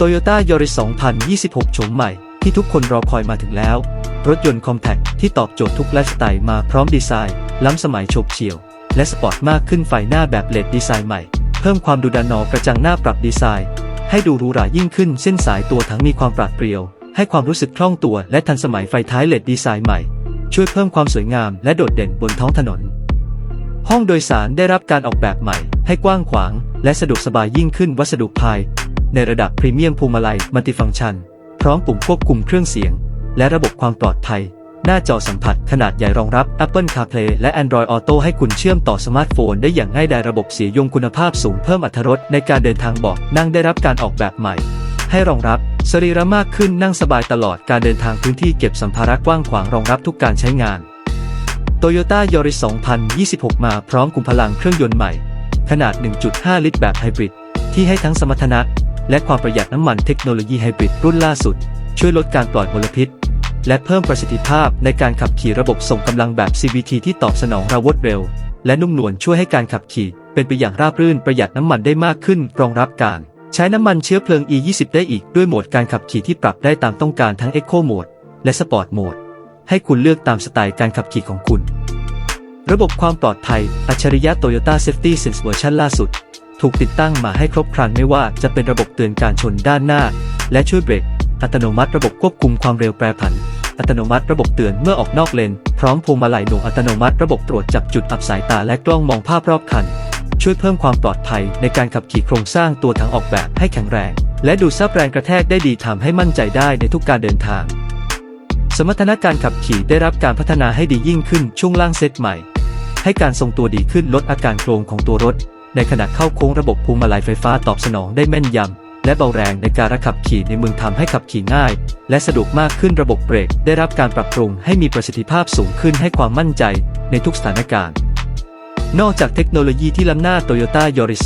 Toyota Yaris 2026 โฉมใหม่ที่ทุกคนรอคอยมาถึงแล้ว รถยนต์คอมแพคที่ตอบโจทย์ทุกไลฟ์สไตล์มาพร้อมดีไซน์ ล้ำสมัยโฉบเฉี่ยว และสปอร์ตมากขึ้นไฟหน้าแบบเลดดีไซน์ใหม่ เพิ่มความดูดันนอกระจังหน้าปรับดีไซน์ ให้ดูหรูหรายิ่งขึ้นเส้นสายตัวถังมีความปราดเปรียว ให้ความรู้สึกคล่องตัวและทันสมัยไฟท้ายเลดดีไซน์ใหม่ ช่วยเพิ่มความสวยงามและโดดเด่นบนท้องถนน ห้องโดยสารได้รับการออกแบบใหม่ ให้กว้างขวาง และสะดวกสบายยิ่งขึ้นวัสดุภาย ในระดับพรีเมียมพวงมาลัยมัลติฟังก์ชัน พร้อมปุ่มควบคุมเครื่องเสียง และระบบความปลอดภัย หน้าจอสัมผัสขนาดใหญ่รองรับ Apple CarPlay และ Android Auto ให้คุณเชื่อมต่อสมาร์ทโฟนได้อย่างง่ายดายระบบเสียงคุณภาพสูงเพิ่มอรรถรสในการเดินทางเบาะนั่งได้รับการออกแบบใหม่ ให้รองรับสรีระมากขึ้นนั่งสบายตลอดการเดินทางพื้นที่เก็บสัมภาระกว้างขวางรองรับทุกการใช้งาน Toyota Yaris 2026 มาพร้อมกุมพลังเครื่องยนต์ใหม่ ขนาด 1.5 ลิตรแบบไฮบริด ที่ให้ทั้งสมรรถนะ และความประหยัดน้ำมันเทคโนโลยีไฮบริดรุ่นล่าสุด ช่วยลดการปล่อยมลพิษ และเพิ่มประสิทธิภาพในการขับขี่ระบบส่งกำลังแบบ CVT ที่ตอบสนองระวดเร็ว และนุ่มนวลช่วยให้การขับขี่ เป็นไปอย่างราบรื่นประหยัดน้ำมันได้มากขึ้นรองรับการ ใช้น้ำมันเชื้อเพลิง E20 ได้อีกด้วยโหมดการขับขี่ที่ปรับได้ตามต้องการทั้ง Eco Mode และ Sport Mode ให้คุณเลือกตามสไตล์การขับขี่ของคุณ ระบบความปลอดภัย อัจฉริยะ Toyota Safety Sense เวอร์ชันล่าสุด ถูกติดตั้งมาให้ครบครันไม่ว่าจะเป็นระบบเตือนการชนด้านหน้า และช่วยเบรก อัตโนมัติระบบควบคุมความเร็วแปรผัน อัตโนมัติระบบเตือนเมื่อออกนอกเลน พร้อมพวงมาลัยหน่วงอัตโนมัติระบบตรวจจับจุดอับสายตาและกล้องมองภาพรอบคัน ช่วยเพิ่มความปลอดภัยในการขับขี่โครงสร้างตัวถังออกแบบให้แข็งแรง และดูดซับแรงกระแทกได้ดีทำให้มั่นใจได้ในทุกการเดินทาง สมรรถนะการขับขี่ได้รับการพัฒนาให้ดียิ่งขึ้นช่วงล่างเซตใหม่ ให้การทรงตัวดีขึ้นลดอาการโครงของตัวรถ ในขณะเข้าโค้งระบบพวงมาลัยไฟฟ้าตอบสนองได้แม่นยำ และเบาแรงในการขับขี่ในเมืองทำให้ขับขี่ง่าย และสะดวกมากขึ้นระบบเบรกได้รับการปรับปรุงให้มีประสิทธิภาพสูงขึ้นให้ความมั่นใจในทุกสถานการณ์ นอกจากเทคโนโลยีที่ล้ำหน้า Toyota Yaris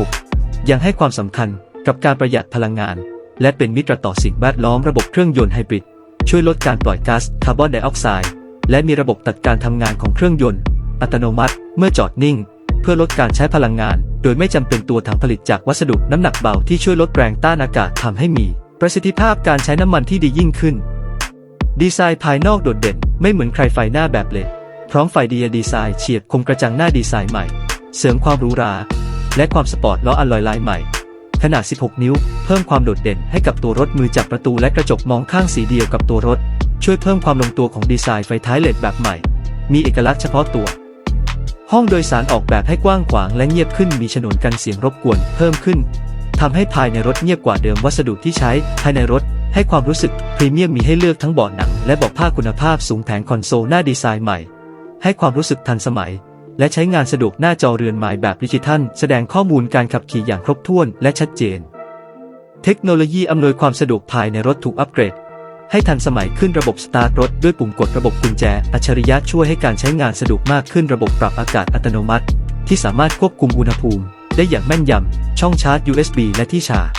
2026 ยังให้ความสำคัญกับการประหยัดพลังงาน และเป็นมิตรต่อสิ่งแวดล้อมระบบเครื่องยนต์ไฮบริดช่วยลดการปล่อยก๊าซคาร์บอนไดออกไซด์และมีระบบตัดการทำงานของเครื่องยนต์ อัตโนมัติ เมื่อจอดนิ่ง เพื่อลดการใช้พลังงาน โดยไม่จำเป็นตัวถังผลิตจากวัสดุน้ำหนักเบาที่ช่วยลดแรงต้านอากาศทำให้มี ประสิทธิภาพการใช้น้ำมันที่ดียิ่งขึ้น ดีไซน์ภายนอกโดดเด่น ไม่เหมือนใครไฟหน้าแบบเลดพร้อมไฟดีดีไซน์เฉียบคมกระจังหน้าดีไซน์ใหม่ เสริมความหรูหรา และความสปอร์ตล้ออัลลอยลายใหม่ ขนาด 16 นิ้ว เพิ่มความโดดเด่นให้กับตัวรถมือจับประตูและกระจกมองข้างสีเดียวกับตัวรถ ช่วยเพิ่มความลงตัวของดีไซน์ไฟท้ายเลดแบบใหม่ มีเอกลักษณ์เฉพาะตัว ห้องโดยสารออกแบบให้กว้างขวางและเงียบขึ้นมีฉนวนกันเสียงรบกวนเพิ่มขึ้นทำให้ภายในรถเงียบกว่าเดิมวัสดุที่ใช้ภายในรถให้ความรู้สึกพรีเมียมมีให้เลือกทั้งเบาะหนัง และเบาะผ้าคุณภาพสูงแผงคอนโซลหน้าดีไซน์ใหม่ ให้ความรู้สึกทันสมัย และใช้งานสะดวกหน้าจอเรือนหมายแบบดิจิทัล แสดงข้อมูลการขับขี่อย่างครบถ้วนและชัดเจน เทคโนโลยีอำนวยความสะดวกภายในรถถูกอัปเกรด ให้ทันสมัยขึ้นระบบสตาร์ทรถด้วยปุ่มกดระบบกุญแจ อัจฉริยะช่วยให้การใช้งานสะดวกมากขึ้นระบบปรับอากาศอัตโนมัติ ที่สามารถควบคุมอุณหภูมิ ได้อย่างแม่นยำ ช่องชาร์จ USB และที่ชาร์จ